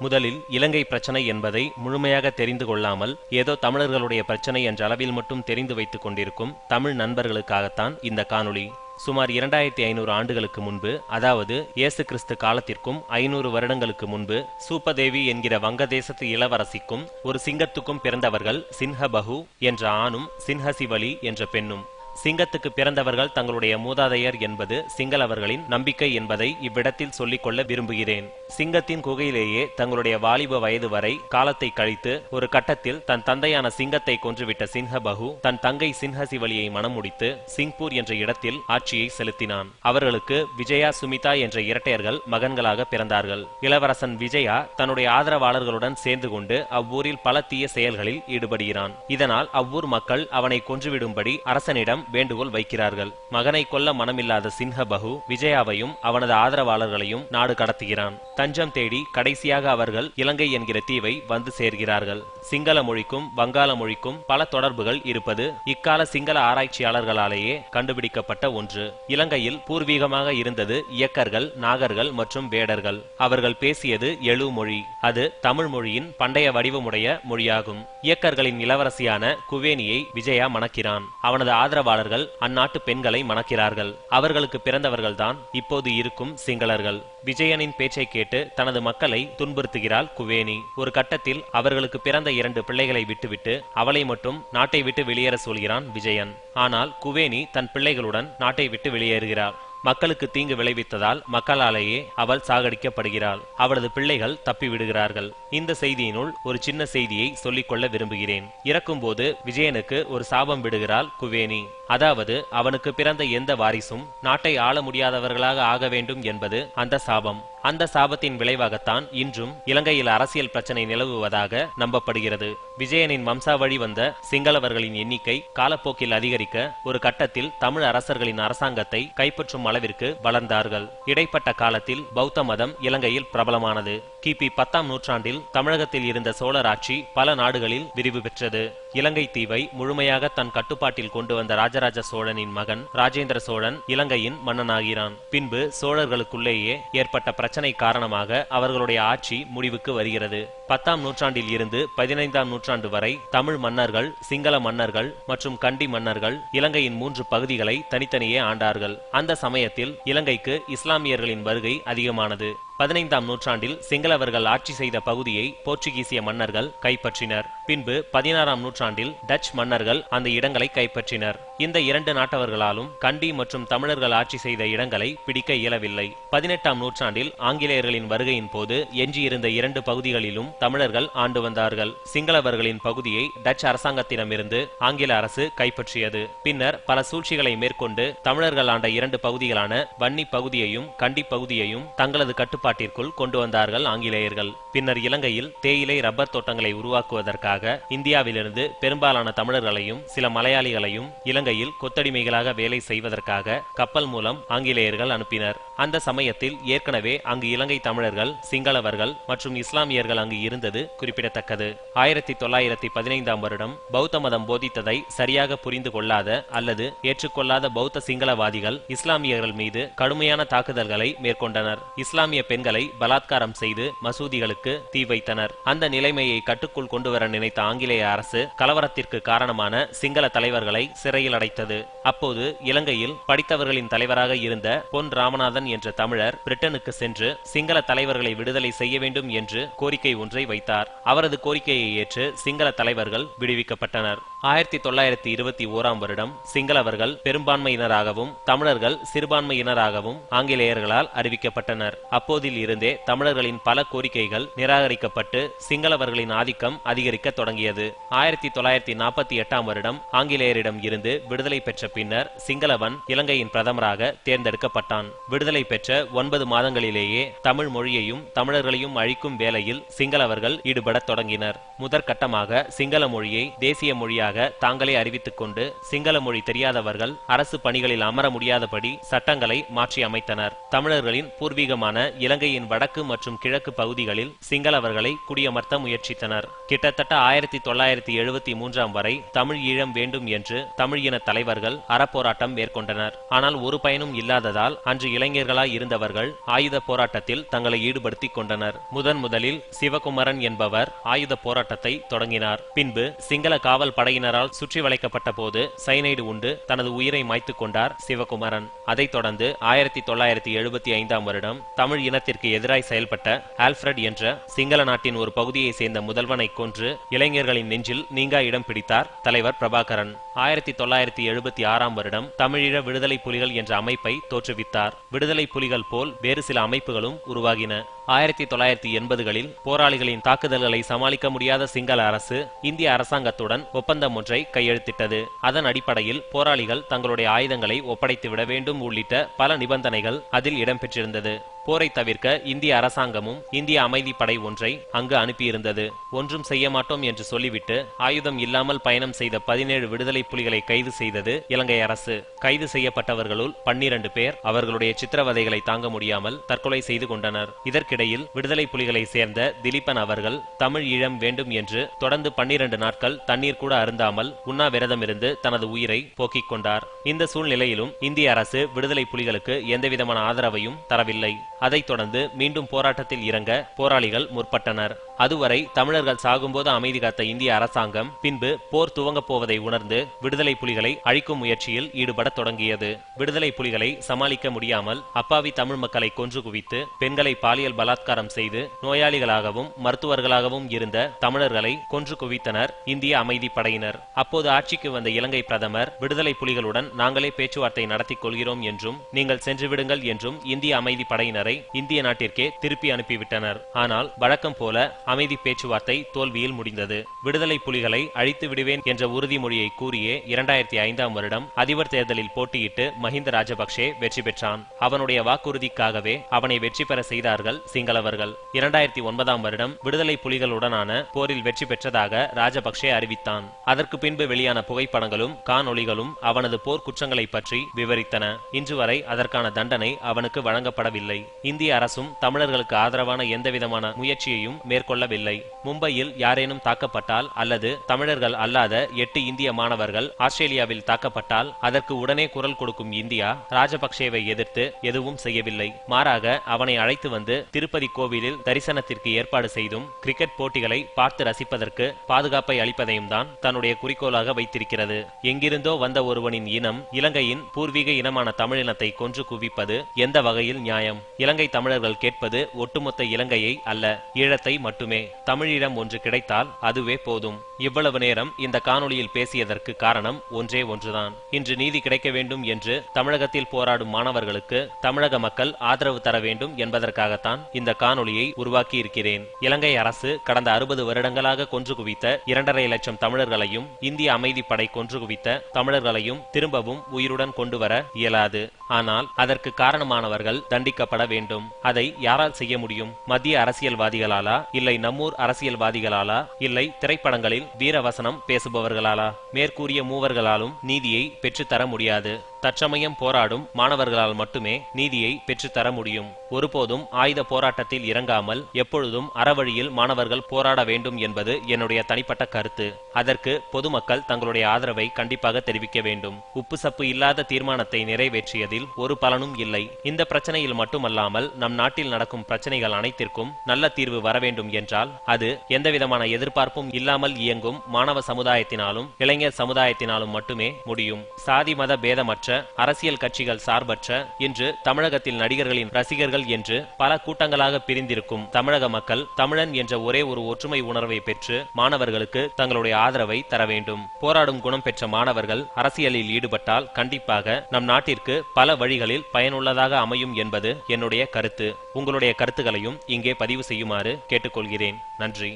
முதலில் இலங்கை பிரச்சனை என்பதை முழுமையாக தெரிந்து கொள்ளாமல் ஏதோ தமிழர்களுடைய பிரச்சனை என்ற அளவில் மட்டும் தெரிந்து வைத்துக் கொண்டிருக்கும் தமிழ் நண்பர்களுக்காகத்தான் இந்த காணொளி. சுமார் இரண்டாயிரத்தி ஐநூறு ஆண்டுகளுக்கு முன்பு அதாவது இயேசு கிறிஸ்து காலத்திற்கும் ஐநூறு வருடங்களுக்கு முன்பு சூப்பதேவி என்கிற வங்கதேசத்து இளவரசிக்கும் ஒரு சிங்கத்துக்கும் பிறந்தவர்கள் சின்ஹபகு என்ற ஆணும் சின்ஹசிவலி என்ற பெண்ணும். சிங்கத்துக்கு பிறந்தவர்கள் தங்களுடைய மூதாதையர் என்பது சிங்களவர்களின் நம்பிக்கை என்பதை இவ்விடத்தில் சொல்லிக்கொள்ள விரும்புகிறேன். சிங்கத்தின் குகையிலேயே தங்களுடைய வாலிப வயது வரை காலத்தை கழித்து ஒரு கட்டத்தில் தன் தந்தையான சிங்கத்தை கொன்றுவிட்ட சிங்கபகு தன் தங்கை சின்ஹசிவலியை மணம் சிங்பூர் என்ற இடத்தில் ஆட்சியை செலுத்தினான். அவர்களுக்கு விஜயா சுமிதா என்ற இரட்டையர்கள் மகன்களாக பிறந்தார்கள். இளவரசன் விஜயா தன்னுடைய ஆதரவாளர்களுடன் சேர்ந்து கொண்டு அவ்வூரில் பல தீய செயல்களில் ஈடுபடுகிறான். இதனால் அவ்வூர் மக்கள் அவனை கொன்றுவிடும்படி அரசனிடம் வேண்டுகோள் வைக்கிறார்கள். மகனை கொல்ல மனமில்லாத சின்ஹபகு விஜயாவையும் அவனது ஆதரவாளர்களையும் நாடு கடத்துகிறான். தஞ்சம் தேடி கடைசியாக அவர்கள் இலங்கை என்கிற தீவை வந்து சேர்கிறார்கள். சிங்கள மொழிக்கும் வங்காள மொழிக்கும் பல தொடர்புகள் இருப்பது இக்கால சிங்கள ஆராய்ச்சியாளர்களாலேயே கண்டுபிடிக்கப்பட்ட ஒன்று. இலங்கையில் பூர்வீகமாக இருந்தது இயக்கர்கள் நாகர்கள் மற்றும் வேடர்கள். அவர்கள் பேசியது எழு மொழி. அது தமிழ் மொழியின் பண்டைய வடிவமுடைய மொழியாகும். இயக்கர்களின் இளவரசியான குவேனியை விஜயா மணக்கிறான். அவனது ஆதரவாளர்கள் அந்நாட்டு பெண்களை மணக்கிறார்கள். அவர்களுக்கு பிறந்தவர்கள்தான் இப்போது இருக்கும் சிங்களர்கள். விஜயனின் பேச்சை கேட்டு தனது மக்களை துன்புறுத்துகிறாள் குவேனி. ஒரு கட்டத்தில் அவர்களுக்கு பிறந்த இரண்டு பிள்ளைகளை விட்டுவிட்டு அவளை மட்டும் நாட்டை விட்டு வெளியேற சொல்கிறான் விஜயன். ஆனால் குவேனி தன் பிள்ளைகளுடன் நாட்டை விட்டு வெளியேறுகிறாள். மக்களுக்கு தீங்கு விளைவித்ததால் மக்களாலேயே அவள் சாகடிக்கப்படுகிறாள். அவளது பிள்ளைகள் தப்பி விடுகிறார்கள் இந்த செய்தியினுள் ஒரு சின்ன செய்தியை சொல்லிக்கொள்ள விரும்புகிறேன். இறக்கும்போது விஜயனுக்கு ஒரு சாபம் விடுகிறாள் குவேனி அதாவது அவனுக்கு பிறந்த எந்த வாரிசும் நாட்டை ஆள முடியாதவர்களாக ஆக வேண்டும் என்பது அந்த சாபம். அந்த சாபத்தின் விளைவாகத்தான் இன்றும் இலங்கையில் அரசியல் பிரச்சனை நிலவுவதாக நம்பப்படுகிறது. விஜயனின் வம்சாவழி வந்த சிங்களவர்களின் எண்ணிக்கை காலப்போக்கில் அதிகரிக்க ஒரு கட்டத்தில் தமிழ் அரசர்களின் அரசாங்கத்தை கைப்பற்றும் அளவிற்கு வளர்ந்தார்கள். இடைப்பட்ட காலத்தில் பௌத்த மதம் இலங்கையில் பிரபலமானது. கிபி பத்தாம் நூற்றாண்டில் தமிழகத்தில் இருந்த சோழர் ஆட்சி பல நாடுகளில் விரிவு பெற்றது. இலங்கை தீவை முழுமையாக தன் கட்டுப்பாட்டில் கொண்டு வந்த ராஜராஜ சோழனின் மகன் ராஜேந்திர சோழன் இலங்கையின் மன்னனாகிறான். பின்பு சோழர்களுக்குள்ளேயே ஏற்பட்ட பிரச்சனை காரணமாக அவர்களுடைய ஆட்சி முடிவுக்கு வருகிறது. பத்தாம் நூற்றாண்டில் இருந்து பதினைந்தாம் நூற்றாண்டு வரை தமிழ் மன்னர்கள் சிங்கள மன்னர்கள் மற்றும் கண்டி மன்னர்கள் இலங்கையின் மூன்று பகுதிகளை தனித்தனியே ஆண்டார்கள். அந்த சமயத்தில் இலங்கைக்கு இஸ்லாமியர்களின் வருகை அதிகமானது. பதினைந்தாம் நூற்றாண்டில் சிங்களவர்கள் ஆட்சி செய்த பகுதியை போர்ச்சுகீசிய மன்னர்கள் கைப்பற்றினர். பின்பு பதினாறாம் நூற்றாண்டில் டச் மன்னர்கள் அந்த இடங்களை கைப்பற்றினர். இந்த இரண்டு நாட்டவர்களாலும் கண்டி மற்றும் தமிழர்கள் ஆட்சி செய்த இடங்களை பிடிக்க இயலவில்லை. பதினெட்டாம் நூற்றாண்டில் ஆங்கிலேயர்களின் வருகையின் போது எஞ்சியிருந்த இரண்டு பகுதிகளிலும் தமிழர்கள் ஆண்டு வந்தார்கள். சிங்களவர்களின் பகுதியை டச் அரசாங்கத்திடமிருந்து ஆங்கில அரசு கைப்பற்றியது. பின்னர் பல சூழ்ச்சிகளை மேற்கொண்டு தமிழர்கள் ஆண்ட இரண்டு பகுதிகளான வன்னி பகுதியையும் கண்டி பகுதியையும் தங்களது கட்டுப்பாடு கட்டுப்பாட்டிற்குள் கொண்டு வந்தார்கள் ஆங்கிலேயர்கள். பின்னர் இலங்கையில் தேயிலை ரப்பர் தோட்டங்களை உருவாக்குவதற்காக இந்தியாவிலிருந்து பெரும்பாலான தமிழர்களையும் சில மலையாளிகளையும் இலங்கையில் கொத்தடிமைகளாக வேலை செய்வதற்காக கப்பல் மூலம் ஆங்கிலேயர்கள் அனுப்பினர். அந்த சமயத்தில் ஏற்கனவே அங்கு இலங்கை தமிழர்கள் சிங்களவர்கள் மற்றும் இஸ்லாமியர்கள் அங்கு இருந்தது குறிப்பிடத்தக்கது. ஆயிரத்தி தொள்ளாயிரத்தி பதினைந்தாம் வருடம் பௌத்த மதம் போதித்ததை சரியாக புரிந்து கொள்ளாத அல்லது ஏற்றுக்கொள்ளாத பௌத்த சிங்களவாதிகள் இஸ்லாமியர்கள் மீது கடுமையான தாக்குதல்களை மேற்கொண்டனர். இஸ்லாமிய பெண்களை பலாத்காரம் செய்து மசூதிகளுக்கு தீ வைத்தனர். அந்த நிலைமையை கட்டுக்குள் கொண்டுவர நினைத்த ஆங்கிலேய அரசு கலவரத்திற்கு காரணமான சிங்கள தலைவர்களை சிறையில் அடைத்தது. அப்போது இலங்கையில் படித்தவர்களின் தலைவராக இருந்த பொன் ராமநாதன் என்ற தமிழர் பிரிட்டனுக்கு சென்று சிங்கள தலைவர்களை விடுதலை செய்ய வேண்டும் என்று கோரிக்கை ஒன்றை வைத்தார். அவரது கோரிக்கையை ஏற்று சிங்கள தலைவர்கள் விடுவிக்கப்பட்டனர். ஆயிரத்தி தொள்ளாயிரத்தி இருபத்தி ஓராம் வருடம் சிங்களவர்கள் பெரும்பான்மையினராகவும் தமிழர்கள் சிறுபான்மையினராகவும் ஆங்கிலேயர்களால் அறிவிக்கப்பட்டனர். அப்போதில் இருந்தே தமிழர்களின் பல கோரிக்கைகள் நிராகரிக்கப்பட்டு சிங்களவர்களின் ஆதிக்கம் அதிகரிக்க தொடங்கியது. ஆயிரத்தி தொள்ளாயிரத்தி நாற்பத்தி எட்டாம் வருடம் ஆங்கிலேயரிடம் இருந்து விடுதலை பெற்ற பின்னர் சிங்களவன் இலங்கையின் பிரதமராக தேர்ந்தெடுக்கப்பட்டான். விடுதலை பெற்ற ஒன்பது மாதங்களிலேயே தமிழ் மொழியையும் தமிழர்களையும் அழிக்கும் வேலையில் சிங்களவர்கள் ஈடுபடத் தொடங்கினர். முதற்கட்டமாக சிங்கள மொழியை தேசிய மொழியாக செய்வதாக தாங்களே அறிவித்துக் கொண்டு சிங்கள மொழி தெரியாதவர்கள் அரசு பணிகளில் அமர முடியாதபடி சட்டங்களை மாற்றி அமைத்தனர். தமிழர்களின் பூர்வீகமான இலங்கையின் வடக்கு மற்றும் கிழக்கு பகுதிகளில் சிங்களவர்களை குடியமர்த்த முயற்சித்தனர். கிட்டத்தட்ட ஆயிரத்தி தொள்ளாயிரத்தி எழுபத்தி மூன்றாம் வரை தமிழ் ஈழம் வேண்டும் என்று தமிழ் இன தலைவர்கள் அறப்போராட்டம் மேற்கொண்டனர். ஆனால் ஒரு பயனும் இல்லாததால் அன்று இளைஞர்களாய் இருந்தவர்கள் ஆயுத போராட்டத்தில் தங்களை ஈடுபடுத்திக் கொண்டனர். முதன் முதலில் சிவகுமரன் என்பவர் ஆயுத போராட்டத்தை தொடங்கினார். பின்பு சிங்கள காவல் படையினரால் சுற்றி வளைக்கப்பட்ட போது சைனைடு உண்டு தனது உயிரை மாய்த்துக் கொண்டார் சிவகுமரன். அதைத் தொடர்ந்து ஆயிரத்தி தொள்ளாயிரத்தி எழுபத்தி ஐந்தாம் வருடம் தமிழ் இனத்திற்கு எதிராய் செயல்பட்ட ஆல்ஃபிரட் என்ற சிங்கள நாட்டின் ஒரு பகுதியை சேர்ந்த முதல்வனை கொன்று இளைஞர்களின் நெஞ்சில் நீங்கா இடம் பிடித்தார் தலைவர் பிரபாகரன். ஆயிரத்தி தொள்ளாயிரத்தி எழுபத்தி ஆறாம் வருடம் தமிழீழ விடுதலை புலிகள் என்ற அமைப்பை தோற்றுவித்தார். விடுதலை புலிகள் போல் வேறு சில அமைப்புகளும் உருவாகின. ஆயிரத்தி தொள்ளாயிரத்தி எண்பதுகளில் போராளிகளின் தாக்குதல்களை சமாளிக்க முடியாத சிங்கள அரசு இந்திய அரசாங்கத்துடன் ஒப்பந்தம் ஒன்றை கையெழுத்திட்டது. அதன் அடிப்படையில் போராளிகள் தங்களுடைய ஆயுதங்களை ஒப்படைத்து விட வேண்டும் உள்ளிட்ட பல நிபந்தனைகள் அதில் இடம்பெற்றிருந்தது. போரை தவிர்க்க இந்திய அரசாங்கமும் இந்திய அமைதி படை ஒன்றை அங்கு அனுப்பியிருந்தது. ஒன்றும் செய்ய மாட்டோம் என்று சொல்லிவிட்டு ஆயுதம் இல்லாமல் பயணம் செய்த பதினேழு விடுதலை புலிகளை கைது செய்தது இலங்கை அரசு. கைது செய்யப்பட்டவர்களுள் பன்னிரண்டு பேர் அவர்களுடைய சித்திரவதைகளை தாங்க முடியாமல் தற்கொலை செய்து கொண்டனர். இதற்கிடையில் விடுதலை புலிகளை சேர்ந்த திலீபன் அவர்கள் தமிழ் ஈழம் வேண்டும் என்று தொடர்ந்து பன்னிரண்டு நாட்கள் தண்ணீர் கூட அருந்தாமல் உண்ணாவிரதமிருந்து தனது உயிரை போக்கிக் கொண்டார். இந்த சூழ்நிலையிலும் இந்திய அரசு விடுதலை புலிகளுக்கு எந்தவிதமான ஆதரவையும் தரவில்லை. அதைத் தொடர்ந்து மீண்டும் போராட்டத்தில் இறங்க போராளிகள் முற்பட்டனர். அதுவரை தமிழர்கள் சாகும்போது அமைதி காத்த இந்திய அரசாங்கம் பின்பு போர் துவங்கப் போவதை உணர்ந்து விடுதலை புலிகளை அழிக்கும் முயற்சியில் ஈடுபடத் தொடங்கியது. விடுதலை புலிகளை சமாளிக்க முடியாமல் அப்பாவி தமிழ் மக்களை கொன்று குவித்து பெண்களை பாலியல் பலாத்காரம் செய்து நோயாளிகளாகவும் மருத்துவர்களாகவும் இருந்த தமிழர்களை கொன்று குவித்தனர் இந்திய அமைதி படையினர். அப்போது ஆட்சிக்கு வந்த இலங்கை பிரதமர் விடுதலை புலிகளுடன் நாங்களே பேச்சுவார்த்தை நடத்திக் கொள்கிறோம் என்றும் நீங்கள் சென்று விடுங்கள் என்றும் இந்திய அமைதி படையினரை இந்திய நாட்டிற்கே திருப்பி அனுப்பிவிட்டனர். ஆனால் வழக்கம் போல அமைதி பேச்சுவார்த்தை தோல்வியில் முடிந்தது. விடுதலை புலிகளை அழித்து விடுவேன் என்ற உறுதிமொழியை கூறியே இரண்டாயிரத்தி ஐந்தாம் வருடம் அதிபர் தேர்தலில் போட்டியிட்டு மஹிந்த ராஜபக்சே வெற்றி பெற்றான். அவனுடைய வாக்குறுதிக்காகவே அவனை வெற்றி பெற செய்தார்கள் சிங்களவர்கள். இரண்டாயிரத்தி ஒன்பதாம் வருடம் விடுதலை புலிகளுடனான போரில் வெற்றி பெற்றதாக ராஜபக்சே அறிவித்தான். அதற்கு பின்பு வெளியான புகைப்படங்களும் காணொளிகளும் அவனது போர் குற்றங்களை பற்றி விவரித்தன. இன்று வரை அதற்கான தண்டனை அவனுக்கு வழங்கப்படவில்லை. இந்திய அரசும் தமிழர்களுக்கு ஆதரவான எந்தவிதமான முயற்சியையும் கொள்ளவில்லை. மும்பையில் யாரேனும் தாக்கப்பட்டால் அல்லது தமிழர்கள் அல்லாத எட்டு இந்திய மாணவர்கள் ஆஸ்திரேலியாவில் தாக்கப்பட்டால் அதற்கு உடனே குரல் கொடுக்கும் இந்தியா ராஜபக்சேவை எதிர்த்து எதுவும் செய்யவில்லை. மாறாக அவனை அழைத்து வந்து திருப்பதி கோவிலில் தரிசனத்திற்கு ஏற்பாடு செய்தும் கிரிக்கெட் போட்டிகளை பார்த்து ரசிப்பதற்கு பாதுகாப்பை அளிப்பதையும் தான் தன்னுடைய குறிக்கோளாக வைத்திருக்கிறது. எங்கிருந்தோ வந்த ஒருவனின் இனம் இலங்கையின் பூர்வீக இனமான தமிழினத்தை கொன்று குவிப்பது எந்த வகையில் நியாயம்? இலங்கை தமிழர்கள் கேட்பது ஒட்டுமொத்த இலங்கையை அல்ல ஈழத்தை மட்டும் தமிழீழம் ஒன்று கிடைத்தால் அதுவே போதும். இவ்வளவு நேரம் இந்த காணொளியில் பேசியதற்கு காரணம் ஒன்றே ஒன்றுதான். இன்று நீதி கிடைக்க வேண்டும் என்று தமிழகத்தில் போராடும் மாணவர்களுக்கு தமிழக மக்கள் ஆதரவு தர வேண்டும் என்பதற்காகத்தான் இந்த காணொளியை உருவாக்கி இருக்கிறேன் இலங்கை அரசு கடந்த அறுபது வருடங்களாக கொன்று குவித்த இரண்டரை லட்சம் தமிழர்களையும் இந்திய அமைதிப்படை கொன்று குவித்த தமிழர்களையும் திரும்பவும் உயிருடன் கொண்டு வர இயலாது. ஆனால் அதற்கு காரணமானவர்கள் தண்டிக்கப்பட வேண்டும். அதை யாரால் செய்ய முடியும்? மத்திய அரசியல்வாதிகளாலா? இல்லை நம்மூர் அரசியல்வாதிகளாலா? இல்லை திரைப்படங்களில் வீரவசனம் பேசுபவர்களாலா? மேற்கூறிய மூவர்களாலும் நீதியை பெற்றுத்தர முடியாது. தற்சமயம் போராடும் மாணவர்களால் மட்டுமே நீதியை பெற்றுத்தர முடியும். ஒருபோதும் ஆயுத போராட்டத்தில் இறங்காமல் எப்பொழுதும் அறவழியில் மாணவர்கள் போராட வேண்டும் என்பது என்னுடைய தனிப்பட்ட கருத்து. அதற்கு பொதுமக்கள் தங்களுடைய ஆதரவை கண்டிப்பாக தெரிவிக்க வேண்டும். உப்பு சப்பு இல்லாத தீர்மானத்தை நிறைவேற்றியதில் ஒரு பலனும் இல்லை. இந்த பிரச்சனையில் மட்டுமல்லாமல் நம் நாட்டில் நடக்கும் பிரச்சனைகள் அனைத்திற்கும் நல்ல தீர்வு வர வேண்டும் என்றால் அது எந்தவிதமான எதிர்பார்ப்பும் இல்லாமல் இயங்கும் மாணவ சமுதாயத்தினாலும் இளைஞர் சமுதாயத்தினாலும் மட்டுமே முடியும். சாதி மத பேதமற்ற அரசியல் கட்சிகள் சார்பற்ற இன்று தமிழகத்தில் நடிகர்களின் ரசிகர்கள் என்று பல கூட்டங்களாக பிரிந்திருக்கும் தமிழக மக்கள் தமிழன் என்ற ஒரே ஒரு ஒற்றுமை உணர்வை பெற்று மாணவர்களுக்கு தங்களுடைய ஆதரவை தர வேண்டும். போராடும் குணம் பெற்ற மாணவர்கள் அரசியலில் ஈடுபட்டால் கண்டிப்பாக நம் நாட்டிற்கு பல வழிகளில் பயனுள்ளதாக அமையும் என்பது என்னுடைய கருத்து. உங்களுடைய கருத்துக்களையும் இங்கே பதிவு செய்யுமாறு கேட்டுக்கொள்கிறேன். நன்றி.